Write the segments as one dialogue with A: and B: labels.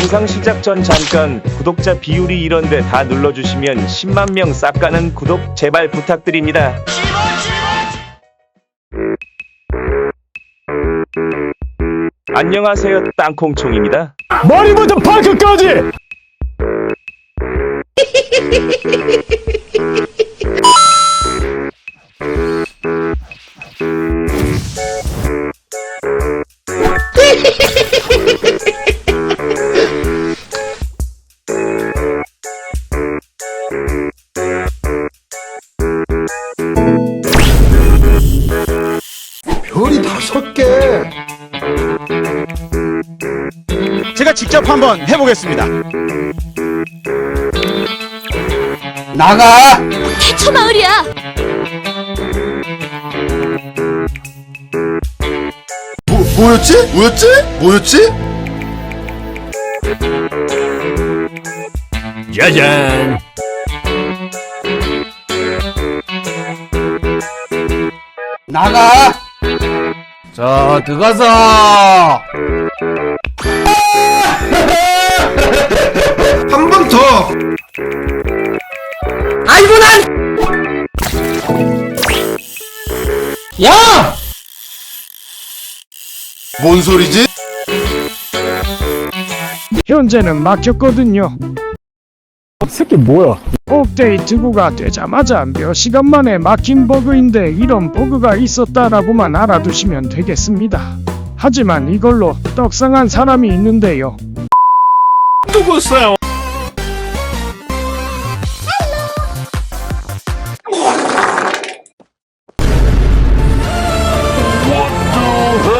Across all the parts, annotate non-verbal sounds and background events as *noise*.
A: 영상 시작 전 잠깐 구독자 비율이 이런데 다 눌러주시면 10만 명 싹 가는 구독 제발 부탁드립니다. 안녕하세요 땅콩총입니다.
B: 머리부터 발끝까지
C: 별이 다섯 개.
B: 제가 직접 한번 해보겠습니다
C: 나가.
D: 태초 마을이야.
C: 뭐, 뭐였지? 뭐였지? 뭐였지?
B: 짜잔
C: 나가. 자, 들어가서. *laughs* 한 번 더. 아이고 난. 야! 뭔 소리지?
E: 현재는 막혔거든요.
B: 새끼 뭐야
E: 업데이트구가 되자마자 몇 시간 만에 막힌 버그인데 이런 버그가 있었다라고만 알아두시면 되겠습니다. 하지만 이걸로 떡상한 사람이 있는데요.
B: 누구세요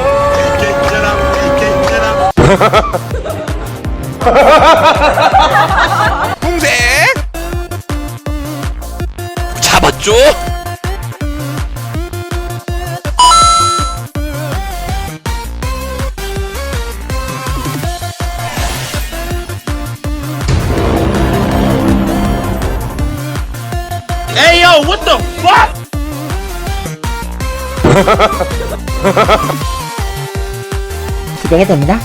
F: 공색 *laughs* 잡았죠?
B: 에이요 what the fuck *laughs*
G: 기대가 됩니다.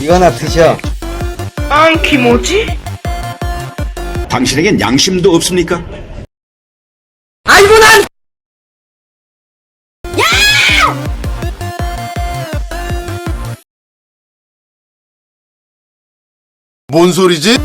C: 이거나 드셔.
H: 당신에겐 양심도 없습니까?
C: 아이고 난. 뭔 소리지?